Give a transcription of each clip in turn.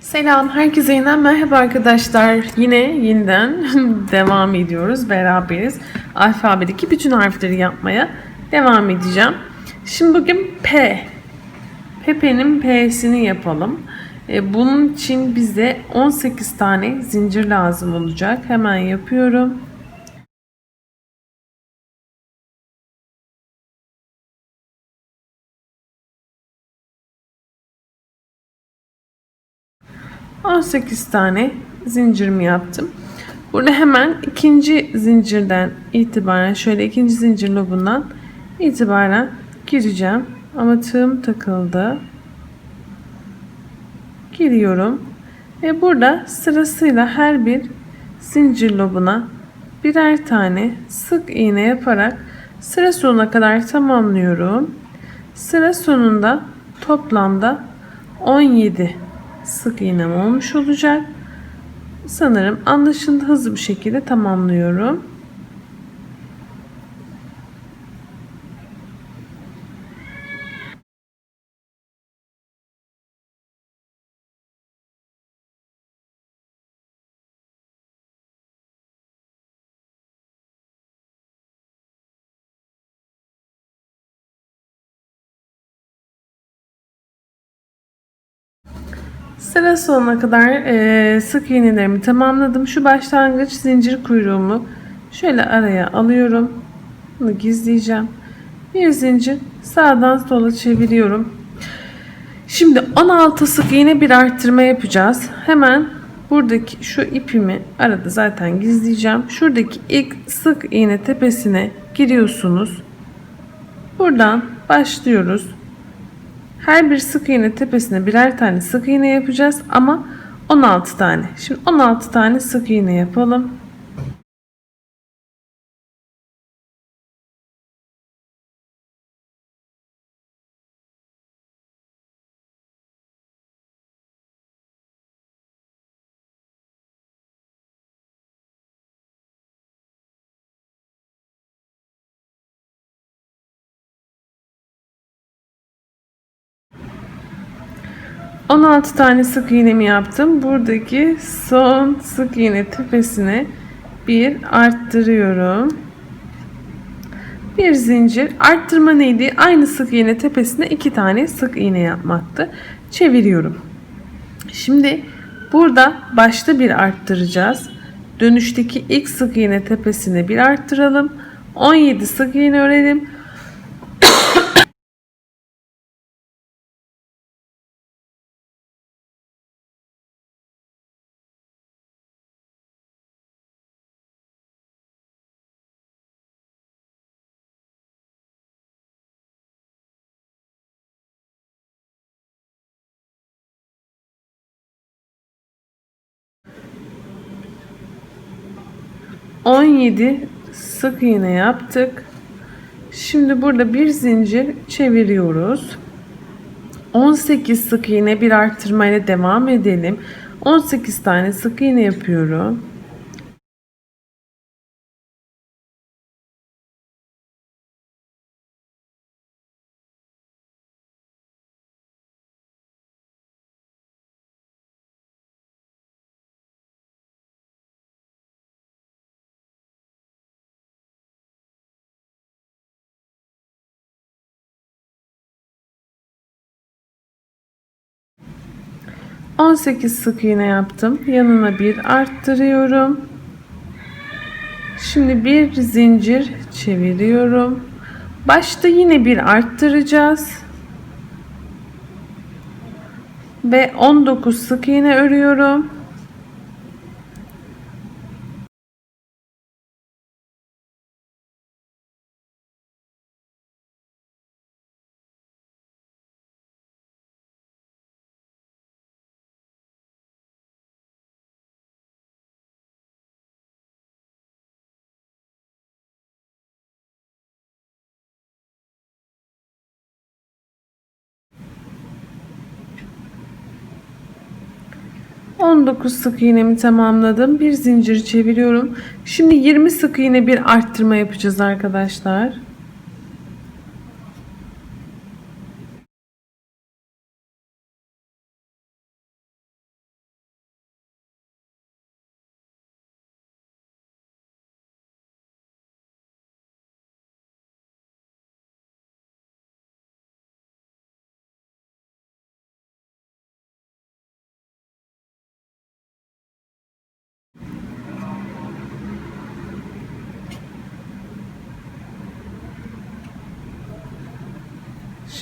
Selam, herkese yeniden merhaba arkadaşlar. Yine yeniden devam ediyoruz, beraberiz. Alfabedeki bütün harfleri yapmaya devam edeceğim. Şimdi bugün P. Pepe'nin P'sini yapalım. E, Bunun için bize 18 tane zincir lazım olacak. Hemen yapıyorum. On sekiz tane zincirimi yaptım. Burada hemen ikinci zincirden itibaren şöyle ikinci zincir lobundan itibaren gireceğim. Ama tığım takıldı. Giriyorum. Ve burada sırasıyla her bir zincir lobuna birer tane sık iğne yaparak sıra sonuna kadar tamamlıyorum. Sıra sonunda toplamda 17 sık iğnem olmuş olacak. Sanırım anlaşıldı hızlı bir şekilde tamamlıyorum. Sıra sonuna kadar e, sık iğnelerimi tamamladım. Şu başlangıç zincir kuyruğumu şöyle araya alıyorum. Bunu gizleyeceğim. Bir zincir sağdan sola çeviriyorum. Şimdi 16 sık iğne bir arttırma yapacağız. Hemen buradaki şu ipimi arada zaten gizleyeceğim. Şuradaki ilk sık iğne tepesine giriyorsunuz. Buradan başlıyoruz. Her bir sık iğne tepesine birer tane sık iğne yapacağız ama 16 tane. Şimdi 16 tane sık iğne yapalım. On altı tane sık iğnemi yaptım. Buradaki son sık iğne tepesine bir arttırıyorum. Bir zincir. Arttırma neydi? Aynı sık iğne tepesine iki tane sık iğne yapmaktı. Çeviriyorum. Şimdi burada başta bir arttıracağız. Dönüşteki ilk sık iğne tepesine bir arttıralım. 17 sık iğne örelim. On yedi sık iğne yaptık. Şimdi burada bir zincir çeviriyoruz. 18 sık iğne bir arttırma ile devam edelim. 18 tane sık iğne yapıyorum. On sekiz sık iğne yaptım. Yanına bir arttırıyorum. Şimdi bir zincir çeviriyorum. Başta yine bir arttıracağız. Ve 19 sık iğne örüyorum. On dokuz sık iğnemi tamamladım. Bir zincir çeviriyorum. Şimdi 20 sık iğne bir arttırma yapacağız arkadaşlar.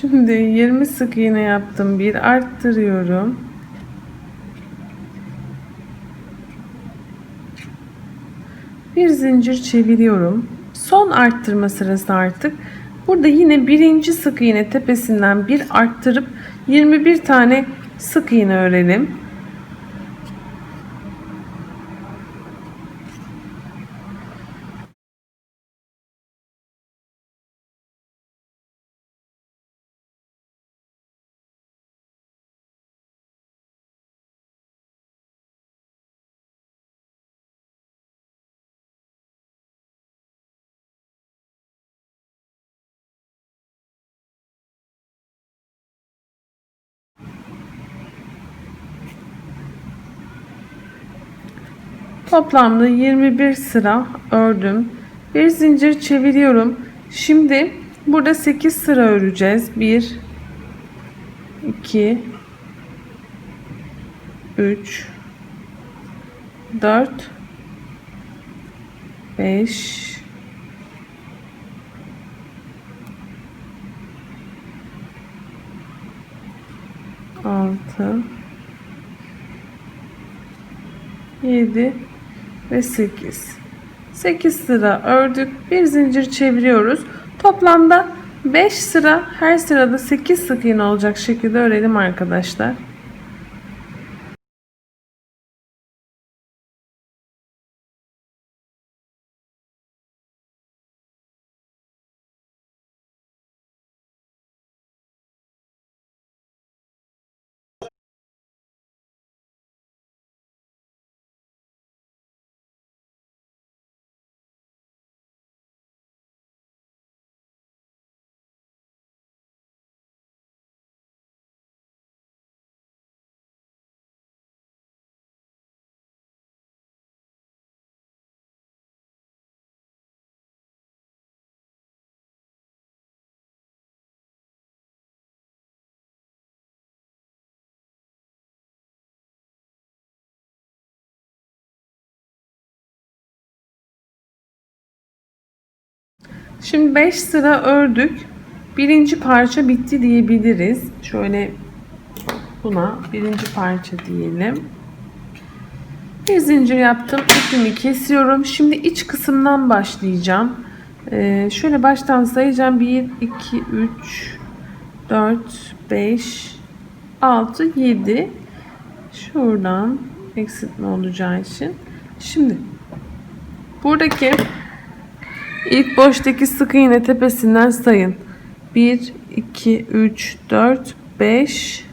Şimdi 20 sık iğne yaptım. Bir arttırıyorum. Bir zincir çeviriyorum. Son arttırma sırası artık. Burada yine birinci sık iğne tepesinden bir arttırıp 21 tane sık iğne örelim. Toplamda 21 sıra ördüm. Bir zincir çeviriyorum. Şimdi burada 8 sıra öreceğiz. 1 2 3 4 5 6 7 ve 8 8 sıra ördük bir zincir çeviriyoruz. Toplamda 5 sıra her sırada 8 sık iğne olacak şekilde örelim arkadaşlar Şimdi 5 sıra ördük. Birinci parça bitti diyebiliriz. Şöyle buna birinci parça diyelim. Bir zincir yaptım. İpimi kesiyorum. Şimdi iç kısımdan başlayacağım. Ee, şöyle baştan sayacağım. 1, 2, 3, 4, 5, 6, 7. Şuradan eksiltme olacağı için. Şimdi buradaki İlk boştaki sık iğne tepesinden sayın. 1, 2, 3, 4, 5,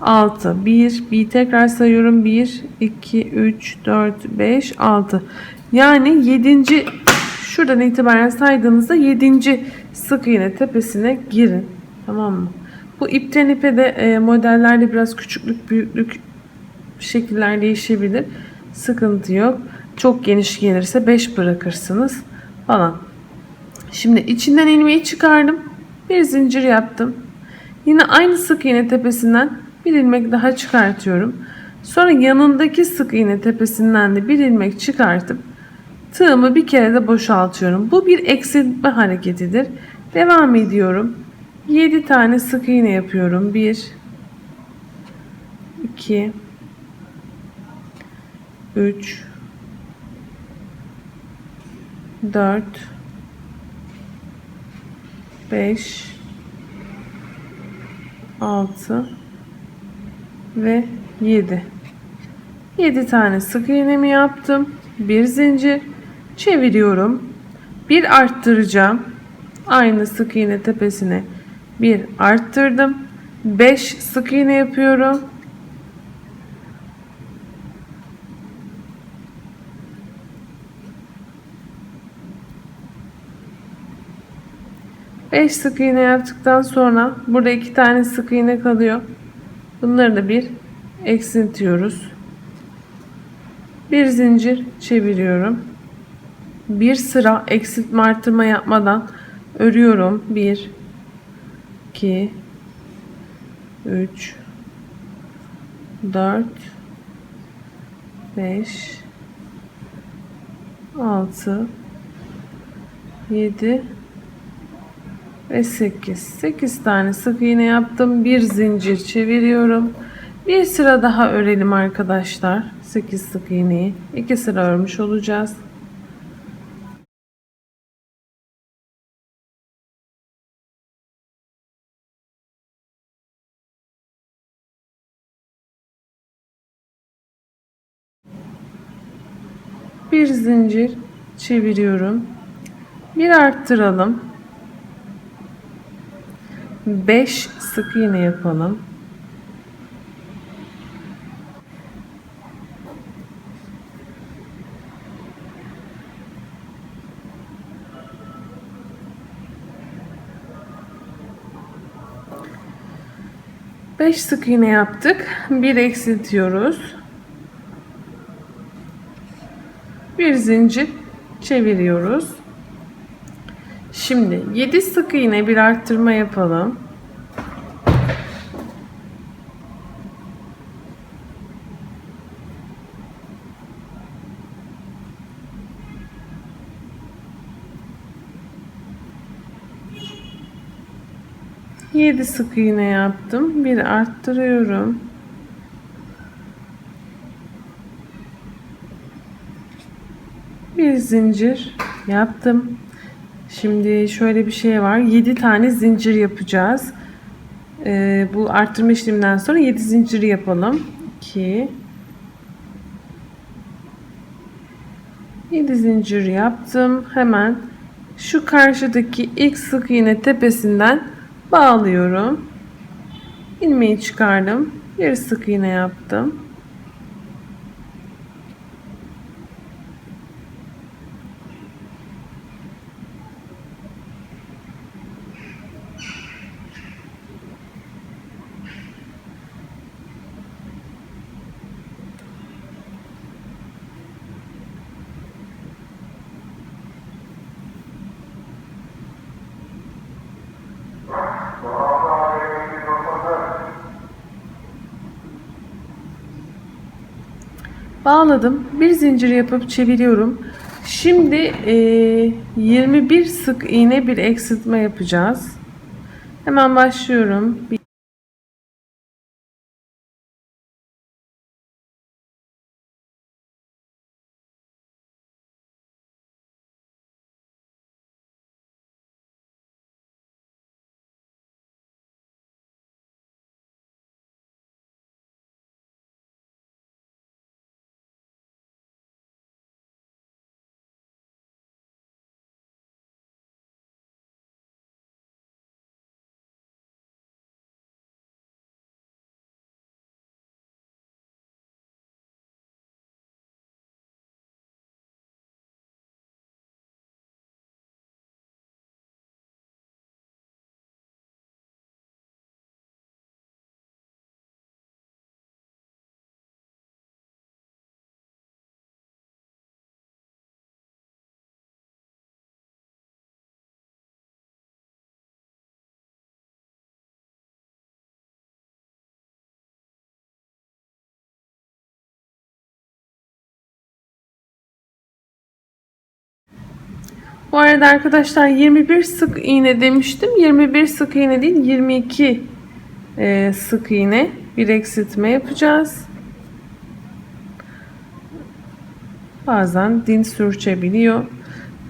6. 1, bir tekrar sayıyorum. 1, 2, 3, 4, 5, 6. Yani 7. şuradan itibaren saydığınızda 7. sık iğne tepesine girin. Tamam mı? Bu ipten ipe de e, modellerde biraz küçüklük büyüklük şekiller değişebilir. Sıkıntı yok. Çok geniş gelirse 5 bırakırsınız falan. Şimdi içinden ilmeği çıkardım. Bir zincir yaptım. Yine aynı sık iğne tepesinden bir ilmek daha çıkartıyorum. Sonra yanındaki sık iğne tepesinden de bir ilmek çıkartıp tığımı bir kere de boşaltıyorum. Bu bir eksiltme hareketidir. Devam ediyorum. 7 tane sık iğne yapıyorum. 1 2 3 4 5 6 ve 7 7 tane sık iğnemi yaptım. Bir zincir. Çeviriyorum. Bir arttıracağım. Aynı sık iğne tepesine bir arttırdım. 5 sık iğne yapıyorum 5 sık iğne yaptıktan sonra burada iki tane sık iğne kalıyor. Bunları da bir eksiltiyoruz. Bir zincir çeviriyorum. Bir sıra eksiltme artırma yapmadan örüyorum. 1 2 3 4 5 6 7 ve 8. 8 tane sık iğne yaptım. Bir zincir çeviriyorum. Bir sıra daha örelim arkadaşlar. 8 sık iğneyi. 2 sıra örmüş olacağız. Bir zincir çeviriyorum. Bir arttıralım. 5 sık iğne yapalım. Beş sık iğne yaptık. Bir eksiltiyoruz. Bir zincir çeviriyoruz. Şimdi 7 sık iğne bir arttırma yapalım. Yedi sık iğne yaptım. Bir arttırıyorum. Bir zincir yaptım. Şimdi şöyle bir şey var. 7 tane zincir yapacağız. Ee, bu arttırma işleminden sonra 7 zincir yapalım. 2 7 zincir yaptım. Hemen şu karşıdaki ilk sık iğne tepesinden bağlıyorum. ilmeği çıkardım. Bir sık iğne yaptım. Bağladım. Bir zincir yapıp çeviriyorum. Şimdi e, 21 sık iğne bir eksiltme yapacağız. Hemen başlıyorum. Bir Bu arada arkadaşlar 21 sık iğne demiştim. 21 sık iğne değil 22 e, sık iğne bir eksiltme yapacağız. Bazen din sürçebiliyor.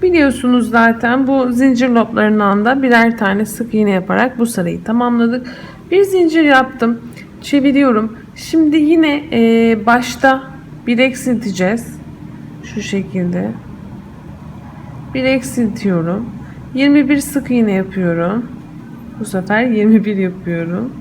Biliyorsunuz zaten bu zincir loplarından da birer tane sık iğne yaparak bu sırayı tamamladık. Bir zincir yaptım. Çeviriyorum. Şimdi yine e, başta bir eksilteceğiz. Şu şekilde bir eksiltiyorum. 21 sık iğne yapıyorum. Bu sefer 21 yapıyorum.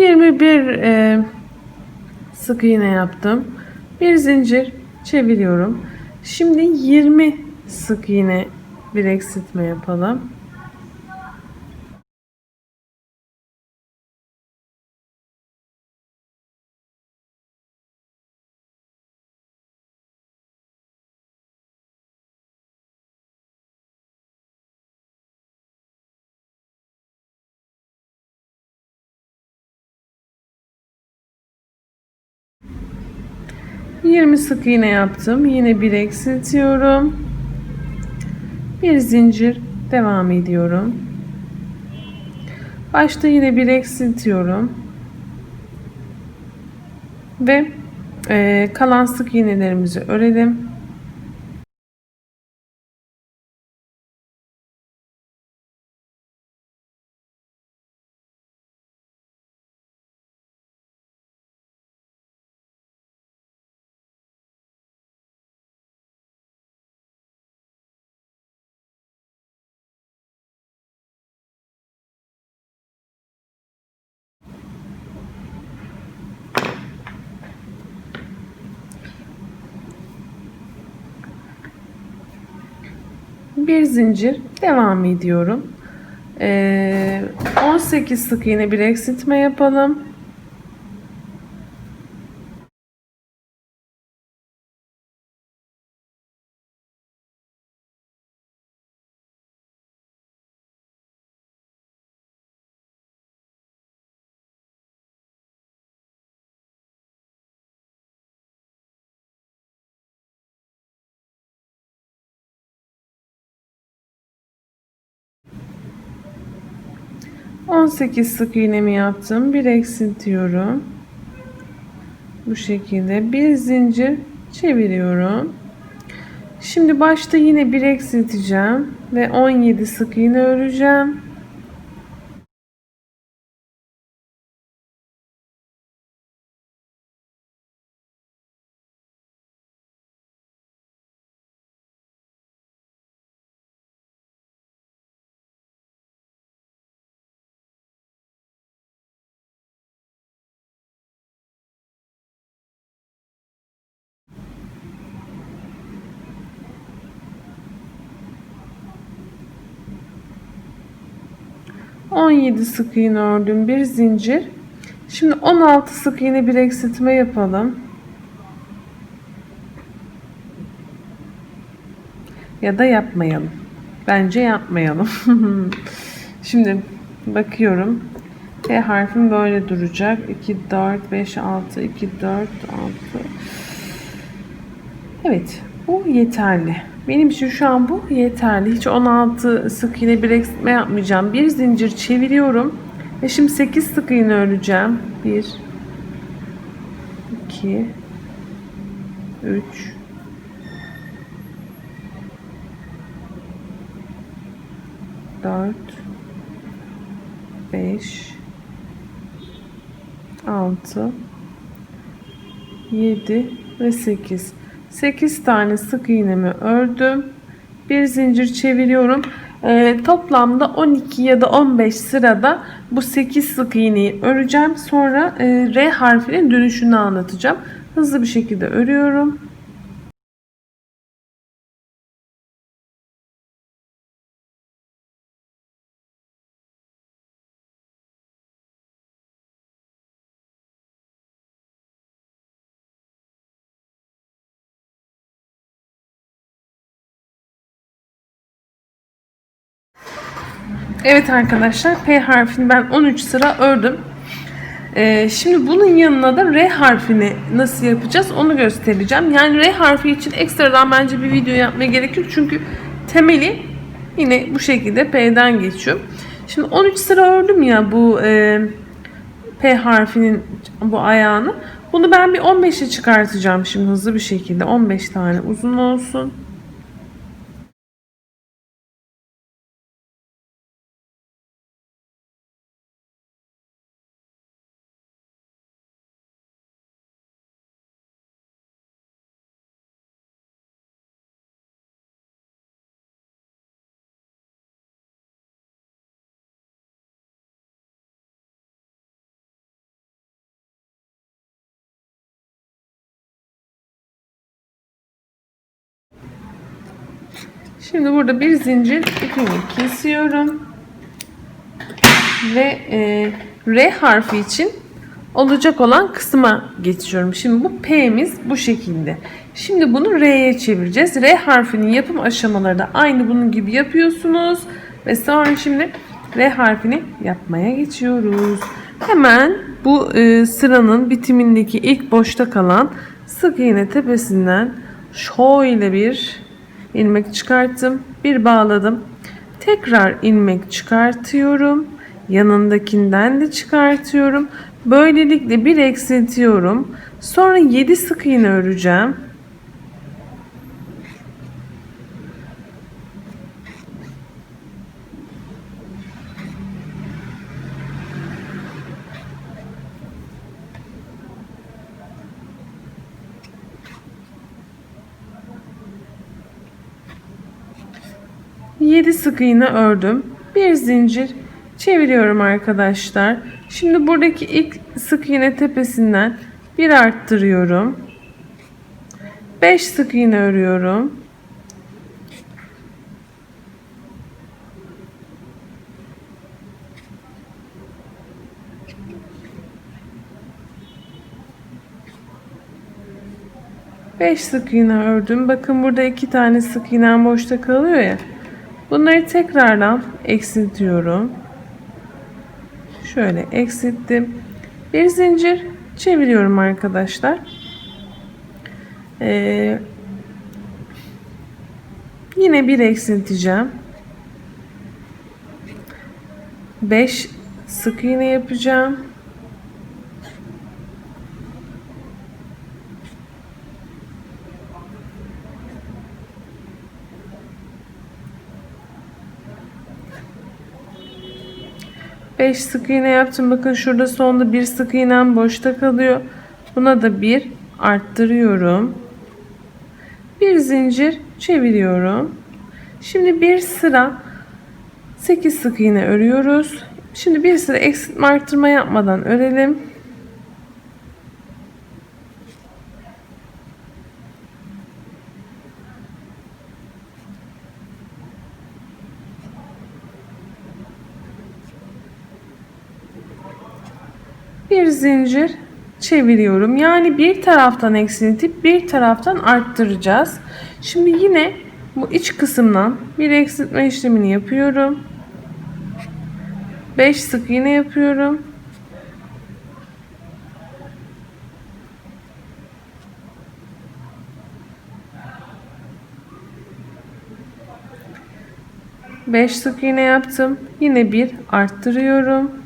Yirmi bir e, sık iğne yaptım. Bir zincir çeviriyorum. Şimdi 20 sık iğne bir eksiltme yapalım. 20 sık iğne yaptım. Yine bir eksiltiyorum. Bir zincir devam ediyorum. Başta yine bir eksiltiyorum. Ve e, kalan sık iğnelerimizi örelim. Bir zincir devam ediyorum. Ee, 18 sık iğne bir eksiltme yapalım. On sekiz sık iğnemi yaptım. Bir eksiltiyorum. Bu şekilde bir zincir çeviriyorum. Şimdi başta yine bir eksilteceğim ve 17 sık iğne öreceğim. On yedi sık iğne ördüm bir zincir. Şimdi 16 sık iğne bir eksiltme yapalım. Ya da yapmayalım. Bence yapmayalım. Şimdi bakıyorum. P harfim böyle duracak. 2, 4, 5, 6, 2, 4, 6. Evet. Bu yeterli. Benim için şu an bu yeterli. Hiç 16 sık iğne bir eksiltme yapmayacağım. Bir zincir çeviriyorum. Ve şimdi 8 sık iğne öreceğim. 1 2 3 4 5 6 7 ve 8 8 tane sık iğnemi ördüm. Bir zincir çeviriyorum. Ee, toplamda 12 ya da 15 sırada bu 8 sık iğneyi öreceğim. Sonra e, R harfinin dönüşünü anlatacağım. Hızlı bir şekilde örüyorum Evet arkadaşlar P harfini ben 13 sıra ördüm. Ee, şimdi bunun yanına da R harfini nasıl yapacağız onu göstereceğim. Yani R harfi için ekstradan bence bir video yapmaya gerek yok. Çünkü temeli yine bu şekilde P'den geçiyor. Şimdi 13 sıra ördüm ya bu e, P harfinin bu ayağını. Bunu ben bir 15'e çıkartacağım şimdi hızlı bir şekilde. 15 tane uzun olsun. Şimdi burada bir zincir ipimi kesiyorum. Ve e, R harfi için olacak olan kısma geçiyorum. Şimdi bu P'miz bu şekilde. Şimdi bunu R'ye çevireceğiz. R harfinin yapım aşamaları da aynı bunun gibi yapıyorsunuz. Ve sonra şimdi R harfini yapmaya geçiyoruz. Hemen bu e, sıranın bitimindeki ilk boşta kalan sık iğne tepesinden şöyle bir ilmek çıkarttım. Bir bağladım. Tekrar ilmek çıkartıyorum. Yanındakinden de çıkartıyorum. Böylelikle bir eksiltiyorum. Sonra 7 sık iğne öreceğim. Yedi sık iğne ördüm. Bir zincir çeviriyorum arkadaşlar. Şimdi buradaki ilk sık iğne tepesinden bir arttırıyorum. 5 sık iğne örüyorum. Beş sık iğne ördüm. Bakın burada iki tane sık iğnem boşta kalıyor ya. Bunları tekrardan eksiltiyorum. Şöyle eksilttim. Bir zincir çeviriyorum arkadaşlar. Ee, yine bir eksilteceğim. 5 sık iğne yapacağım. Beş sık iğne yaptım. Bakın şurada sonda bir sık iğnem boşta kalıyor. Buna da bir arttırıyorum. Bir zincir çeviriyorum. Şimdi bir sıra 8 sık iğne örüyoruz. Şimdi bir sıra eksiltme arttırma yapmadan örelim. Bir zincir çeviriyorum. Yani bir taraftan eksiltip bir taraftan arttıracağız. Şimdi yine bu iç kısımdan bir eksiltme işlemini yapıyorum. 5 sık iğne yapıyorum. Beş sık iğne yaptım. Yine bir arttırıyorum.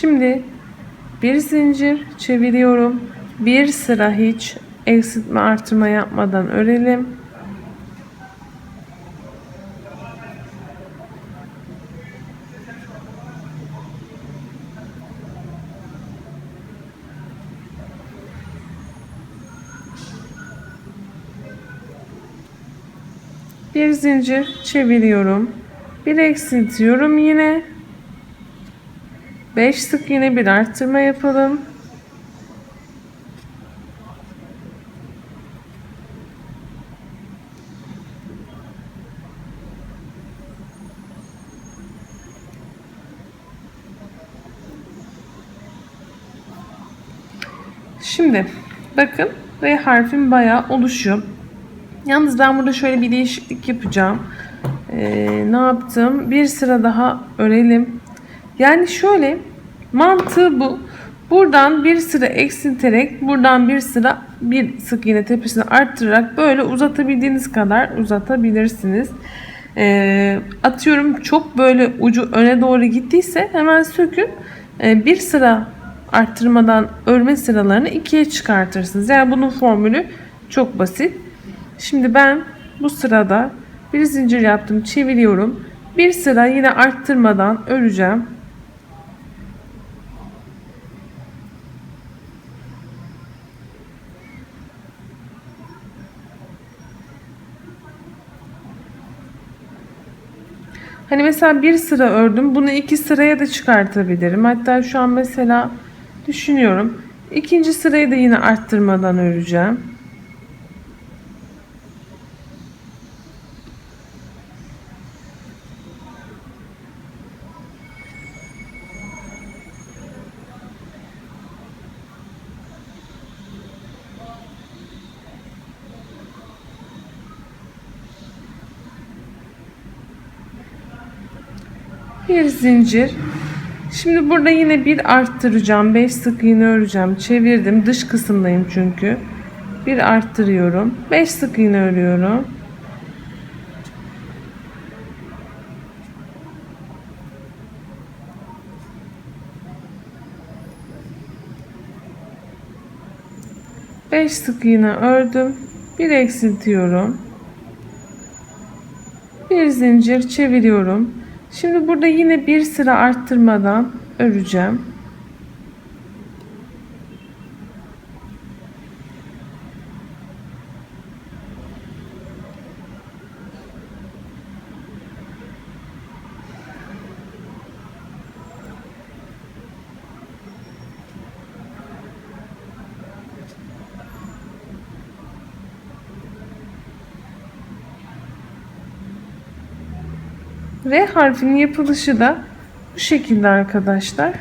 Şimdi bir zincir çeviriyorum. Bir sıra hiç eksiltme artırma yapmadan örelim. Bir zincir çeviriyorum. Bir eksiltiyorum yine. 5 sık yine bir arttırma yapalım. Şimdi bakın R harfim bayağı oluşuyor. Yalnız ben burada şöyle bir değişiklik yapacağım. Ee, ne yaptım? Bir sıra daha örelim. Yani şöyle mantığı bu. Buradan bir sıra eksilterek buradan bir sıra bir sık iğne tepesini arttırarak böyle uzatabildiğiniz kadar uzatabilirsiniz. Ee, atıyorum çok böyle ucu öne doğru gittiyse hemen sökün. Ee, bir sıra arttırmadan örme sıralarını ikiye çıkartırsınız. Yani bunun formülü çok basit. Şimdi ben bu sırada bir zincir yaptım çeviriyorum. Bir sıra yine arttırmadan öreceğim. Hani mesela bir sıra ördüm. Bunu iki sıraya da çıkartabilirim. Hatta şu an mesela düşünüyorum. İkinci sırayı da yine arttırmadan öreceğim. Bir zincir Şimdi burada yine bir arttıracağım. 5 sık iğne öreceğim. Çevirdim. Dış kısımdayım çünkü. Bir arttırıyorum. 5 sık iğne örüyorum. Beş sık iğne ördüm. Bir eksiltiyorum. Bir zincir çeviriyorum. Şimdi burada yine bir sıra arttırmadan öreceğim. R harfinin yapılışı da bu şekilde arkadaşlar.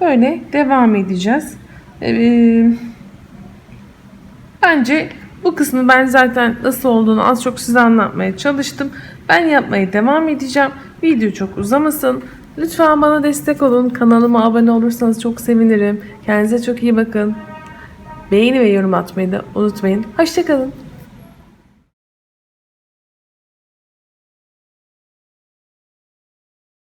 Böyle devam edeceğiz. Ee, bence bu kısmı ben zaten nasıl olduğunu az çok size anlatmaya çalıştım. Ben yapmaya devam edeceğim. Video çok uzamasın. Lütfen bana destek olun. Kanalıma abone olursanız çok sevinirim. Kendinize çok iyi bakın. Beğeni ve yorum atmayı da unutmayın. Hoşçakalın.